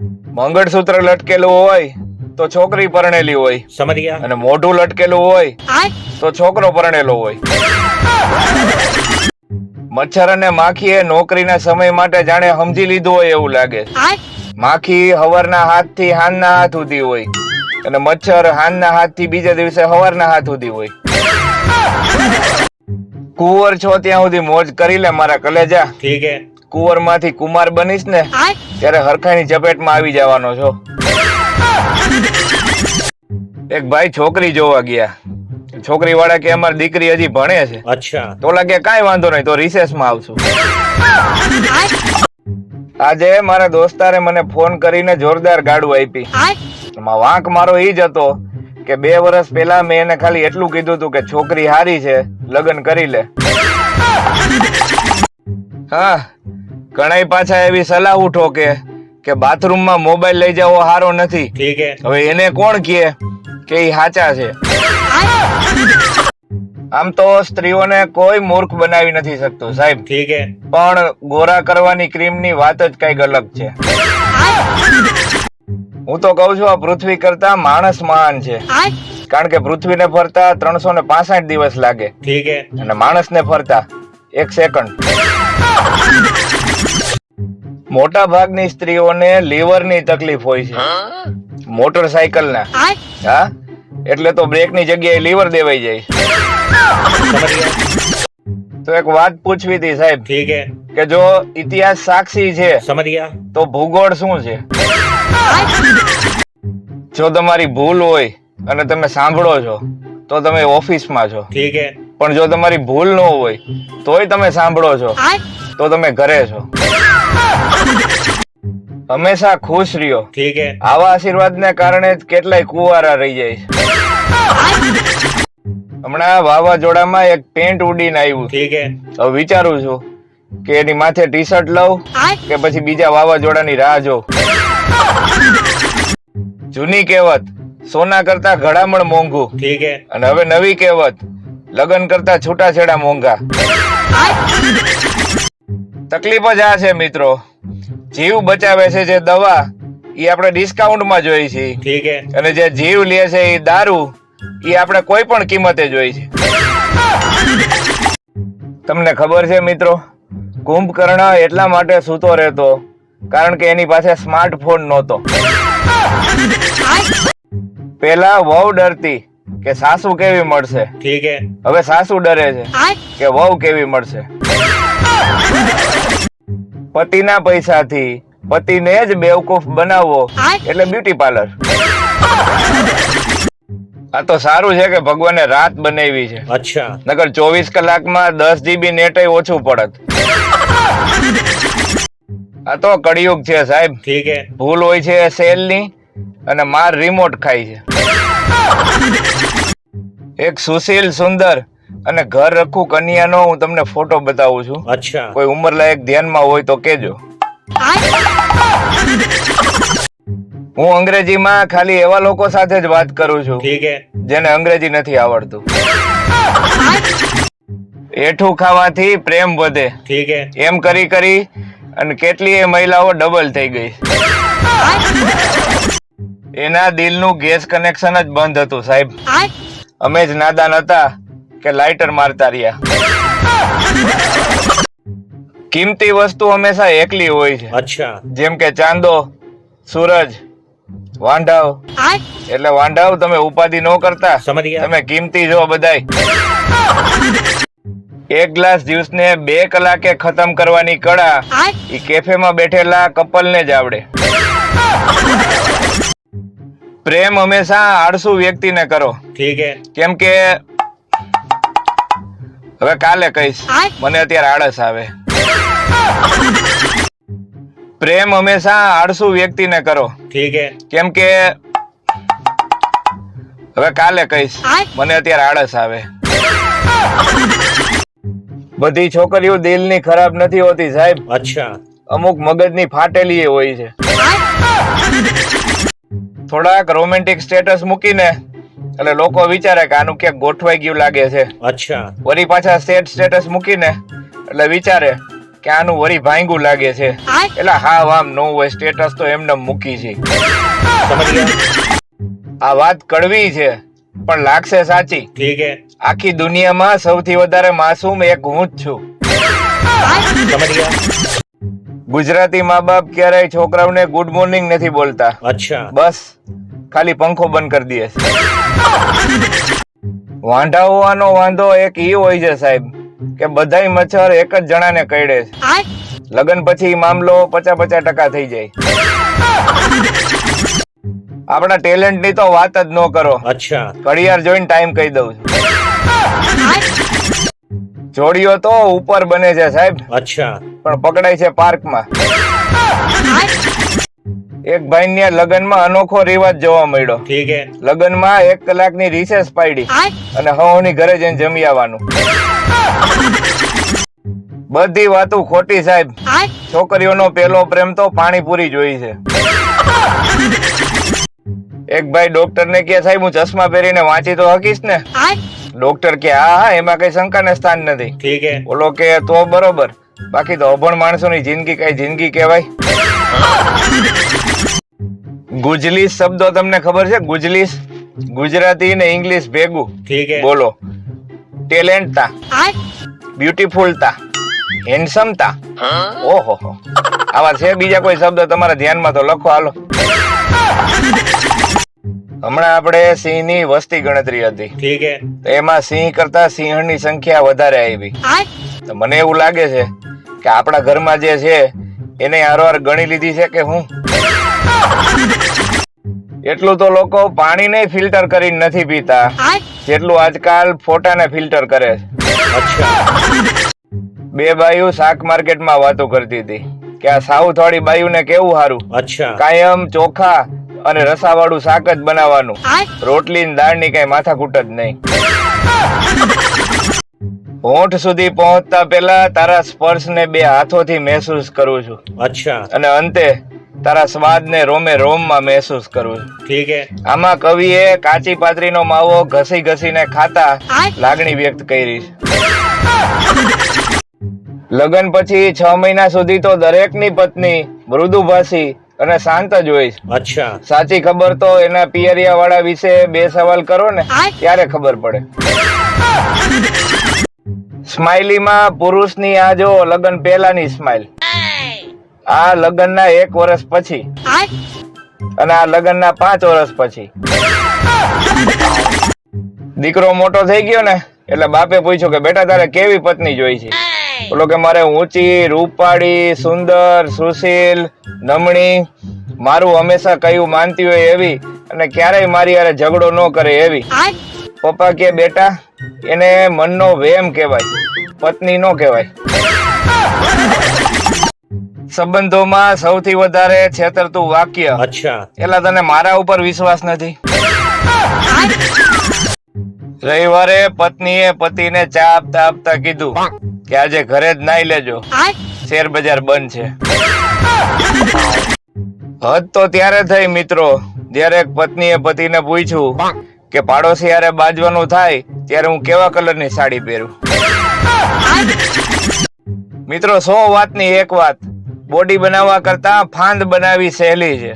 મંગળસૂત્ર લટકેલું હોય તો છોકરી પરણેલી હોય. સમજ ગયા? અને મોઢું લટકેલું હોય તો છોકરો પરણેલો હોય. મચ્છર અને માખી એ નોકરીના સમય માટે જાણે સમજી લીધું હોય એવું લાગે. માખી હવારના હાથથી હાનના હાથ સુધી હોય. અને મચ્છર હાનના હાથથી બીજા દિવસે હવારના હાથ સુધી હોય. કુંવર છો ત્યાં સુધી મોજ કરી લે મારા કલેજા. ઠીક હે. કુંવરમાંથી કુમાર બનીશ ને ત્યારે હરખાની ચપેટમાં આવી જવાનો છો. એક ભાઈ છોકરી જોવા ગયા. છોકરી વાળા કે અમારી દીકરી હજી ભણે છે. તો લાગે કાઈ વાંધો નહીં તો રિસેસમાં આવશું. આજે મારા દોસ્તારે મને ફોન કરીને જોરદાર ગાડું આપી. વાંક મારો ઈ જ હતો કે બે વર્ષ પહેલા મેં એને ખાલી એટલું કીધું હતું કે છોકરી હારી છે લગ્ન કરી લે. હા ઘણાય પાછા એવી સલાહ ઉઠો કે કે બાથરૂમમાં મોબાઈલ લઈ જવો સારો નથી. ઠીક હે હવે એને કોણ કહે કે એ સાચા છે? આમ તો સ્ત્રીઓને કોઈ મૂર્ખ બનાવી નથી શકતો સાહેબ. ઠીક હે પણ ગોરા કરવાની ક્રીમની વાત જ કંઈક અલગ છે. હું તો કહું છું આ પૃથ્વી કરતા માણસ મહાન છે. કારણ કે પૃથ્વીને ફરતા ત્રણસો ને પાસઠ દિવસ લાગે. ઠીક હે અને માણસને ફરતા એક સેકન્ડ મોટા ભાગની સ્ત્રીઓને લીવરની તકલીફ હોય છે. મોટરસાયકલ ના હા? એટલે તો બ્રેકની જગ્યાએ લીવર દેવાઈ જાય. તો એક વાત પૂછવી હતી સાહેબ. ઠીક હે. કે જો ઇતિહાસ સાક્ષી છે સમજ તો ભૂગોળ શું છે? જો તમારી ભૂલ હોય અને તમે સાંભળો છો તો તમે ઓફિસમાં છો. ઠીક હે. પણ જો તમારી ભૂલ ન હોય તોય તમે સાંભળો છો તો તમે ઘરે છો. હંમેશા ખુશ રહ્યો. ઠીક હે. આવા આશીર્વાદને કારણે જ કેટલાય કુવારા રહી જાય છે. હમણાં વાવાઝોડામાં એક પેન્ટ ઉડીને આવ્યું. ઠીક હે. હવે વિચારું છું કે એની માથે ટી શર્ટ લઉં કે પછી બીજા વાવાઝોડા ની રાહ જો જૂની કહેવત સોના કરતા ઘડામણ મોંઘું. ઠીક હે. અને હવે નવી કહેવત લગ્ન કરતા છૂટાછેડા મોંઘા. તકલીફ જ આ છે મિત્રો. જીવ બચાવે છે જે દવા એ આપણે ડિસ્કાઉન્ટમાં જોઈ છે. અને જે જીવ લે છે એ દારૂ એ આપણે કોઈ પણ કિંમતે જોઈ છે. તમને ખબર છે મિત્રો કુંભકર્ણ એટલા માટે સૂતો રહેતો કારણ કે એની પાસે સ્માર્ટફોન નહોતો. પેલા વહુ ડરતી કે સાસુ કેવી મળશે? હવે સાસુ ડરે છે કે વહુ કેવી મળશે? પતિના પૈસાથી પતિને જ બેવકૂફ બનાવો એટલે બ્યુટી પાર્લર આ તો સારું છે કે ભગવાને રાત બનાવી છે. અચ્છા. નકર ચોવીસ કલાકમાં દસ જીબી નેટ ઓછું પડત. આ તો કળિયુગ છે સાહેબ. ઠીક ભૂલ હોય છે સેલની અને માર રિમોટ ખાય છે. એક સુશીલ સુંદર અને ઘર રખું કન્યાનો હું તમને ફોટો બતાવું છું. અચ્છા. કોઈ ઉંમર લાયક ધ્યાનમાં હોય તો કેજો હું અંગ્રેજીમાં ખાલી એવા લોકો સાથે જ વાત કરું છું જેને અંગ્રેજી નથી આવડતું. એઠું ખાવાથી પ્રેમ વધે. એમ કરી કરી અને કેટલીય મહિલાઓ ડબલ થઈ ગઈ. એના દિલનું ગેસ કનેક્શન જ બંધ હતું સાહેબ. અમે જ નાદાન હતા. કે લાઇટર મારતા રહ્યા. કિંમતી વસ્તુ હંમેશા એકલી હોય છે. અચ્છા. જેમ કે ચાંદો સૂરજ વાંઢાવ એટલે વાંઢાવ તમે ઉપાધિ ન કરતા. તમે કિંમતી જો બધાય. એક ગ્લાસ જ્યુસ ને બે કલાકે ખતમ કરવાની કળા એ કેફેમાં બેઠેલા કપલ ને જ આવડે. પ્રેમ હંમેશા આળસુ વ્યક્તિ ને કરો કેમ કે હવે કાલે કહીશ. મને અત્યારે આળસ આવે. પ્રેમ હંમેશા આળસુ વ્યક્તિ ને કરો. ઠીક હે. કેમ કે હવે કાલે કહીશ. મને અત્યારે આળસ આવે. બધી છોકરીઓ દિલની ખરાબ નથી હોતી સાહેબ. અચ્છા. અમુક મગજની ફાટેલી હોય છે. થોડાક રોમેન્ટિક સ્ટેટસ મૂકીને એટલે લોકો વિચારે કે આનું ક્યાંક ગોઠવાઈ ગયું લાગે છે. અચ્છા. વરી પાછા સ્ટેટ સ્ટેટસ મૂકીને એટલે વિચારે કે આનું વળી ભાંગું લાગે છે. એટલે હા આમ ન હોય સ્ટેટસ તો એમને મૂકી છે. આ વાત કડવી છે પણ લાગશે સાચી. ઠીક હે આખી દુનિયામાં સૌથી વધારે માસૂમ એક હું જ છું. ગુજરાતી મા બાપ ક્યારેય છોકરાઓને ગુડ મોર્નિંગ નથી બોલતા. અચ્છા. બસ. ખાલી પંખો બંધ કરી દે છે. વાંઢા હોવાનો વાંધો એક ઈ હોય છે સાહેબ કે બધાય મચ્છર એક જ જણાને કઈડે છે. લગન પછી મામલો પચાસ પચાસ ટકા થઈ જાય. આપણા ટેલેન્ટની તો વાત જ ન કરો. અચ્છા. ઘડિયાળ જોઈને ટાઈમ કહી દઉં જોડીઓ તો ઉપર બને છે સાહેબ. અચ્છા. પણ પકડાય છે પાર્કમાં. એક ભાઈ ને લગ્નમાં અનોખો રિવાજ જોવા મળ્યો. ઠીક હે. લગ્નમાં એક કલાકની રિસેસ પાડી અને હવની ઘરે જઈને જમી આવવાનું. બધી વાતો ખોટી સાહેબ. છોકરીઓનો પેલો પ્રેમ તો પાણીપુરી જોઈ છે. એક ભાઈ ડોક્ટર ને કે સાહેબ હું ચશ્મા પહેરીને વાંચી તો હકીશ ને? ડોક્ટર કે હા હા એમાં કઈ શંકા ને સ્થાન નથી. ઠીક હે. બોલો કે તો બરોબર. બાકી તો અભણ માણસોની જિંદગી કઈ જિંદગી કહેવાય? ગુજલીસ શબ્દો તમને ખબર છે? ગુજલીસ ગુજરાતી ને ઇંગ્લિશ ભેગું. બોલો. ટેલેન્ટતા. બ્યુટીફુલતા. હેન્ડસમતા. ઓહો આવા છે બીજા કોઈ શબ્દ તમારા ધ્યાનમાં તો લખો હાલો. હમણાં આપણે સિંહની વસ્તી ગણતરી હતી. એમાં સિંહ કરતા સિંહની સંખ્યા વધારે આવી. તો મને એવું લાગે છે કે આપણા ઘરમાં જે છે એને હારવાર ગણી લીધી છે કે હું? એટલું તો લોકો પાણીને ફિલ્ટર કરી નથી પીતા. જેટલું આજકાલ ફોટા ને ફિલ્ટર કરે છે. બે બાયુ શાક માર્કેટમાં વાતો કરતી હતી કે આ સાઉથ વાળી બાયુને કેવું સારું કાયમ ચોખા અને રસા વાળું શાક જ બનાવવાનું. રોટલી દાળની કઈ માથાકૂટ જ નહીં. હોઠ સુધી પહોંચતા પહેલા તારા સ્પર્શને બે હાથોથી મહેસૂસ કરું છું. અચ્છા. અને અંતે તારા સ્વાદને રોમે રોમમાં મહેસૂસ કરું છું. ઠીક છે આમાં કવિએ કાચી પાતરીનો માવો ઘસી ઘસીને ખાતા લાગણી વ્યક્ત કરી છે. લગ્ન પછી છ મહિના સુધી તો દરેકની પત્ની મૃદુભાષી અને શાંત જ હોય છે. અચ્છા. સાચી ખબર તો એના પિયરિયા વાળા વિશે બે સવાલ કરો ને ત્યારે ખબર પડે. સ્માઇલીમાં પુરુષની આ જો લગ્ન પહેલાની સ્માઇલ. આ લગ્નના એક વર્ષ પછી. અને આ લગ્નના પાંચ વર્ષ પછી. દીકરો મોટો થઈ ગયો ને, એટલે બાપે પૂછ્યું કે, બેટા, તારે કેવી પત્ની જોઈ છે? બોલો કે, મારે ઊંચી, રૂપાળી, સુંદર, સુશીલ, નમણી. મારું હંમેશા કયું માનતી હોય એવી, અને ક્યારેય મારી યારે ઝઘડો ન કરે એવી. પપ્પા કે, બેટા એને મનનો વેમ કહેવાય પત્ની નો કહેવાય. સંબંધોમાં સૌથી વધારે છેતરતું વાક્ય. અચ્છા. એટલે તને મારા ઉપર વિશ્વાસ નથી? રવિવારે પત્નીએ પતિને ચા આપતા આપતા કીધું કે આજે ઘરે જ નાઈ લેજો. શેર બજાર બંધ છે. હદ તો ત્યારે થઈ મિત્રો જ્યારે પત્નીએ પતિને પૂછ્યું કે પાડોશી યારે બાજવાનું થાય, ત્યારે હું કેવા કલરની સાડી પહેરું? મિત્રો, સો વાતની એક વાત. બોડી બનાવવા કરતા ફાંદ બનાવી સહેલી છે.